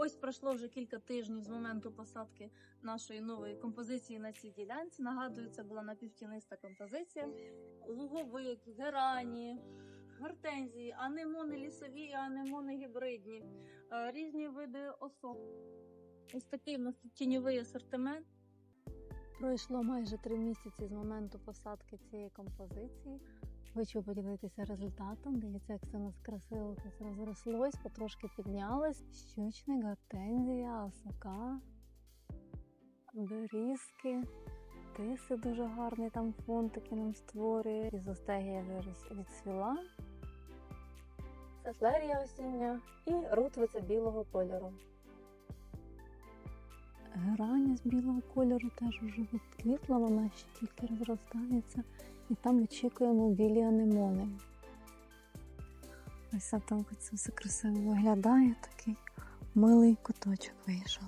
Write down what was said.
Ось пройшло вже кілька тижнів з моменту посадки нашої нової композиції на цій ділянці. Нагадую, це була напівтіниста композиція. Луговик, герані, гортензії, анемони лісові, анемони гібридні, е, різні види осок. Ось такий в нас тіньовий асортимент. Пройшло майже три місяці з моменту посадки цієї композиції. Хочу поділитися результатом. Дивіться, як це у нас красиво тут розрослось, потрошки піднялось. Щучник, гортензія, осока, берізки, тиси дуже гарний там фунтики нам створює. Ізостегія вже відсвіла. Саслерія осіння і рутвиця білого кольору. З білого кольору теж вже відквітла, вона ще тільки розростається. І там очікуємо білі анемони. Ось так це все красиво виглядає, такий милий куточок вийшов.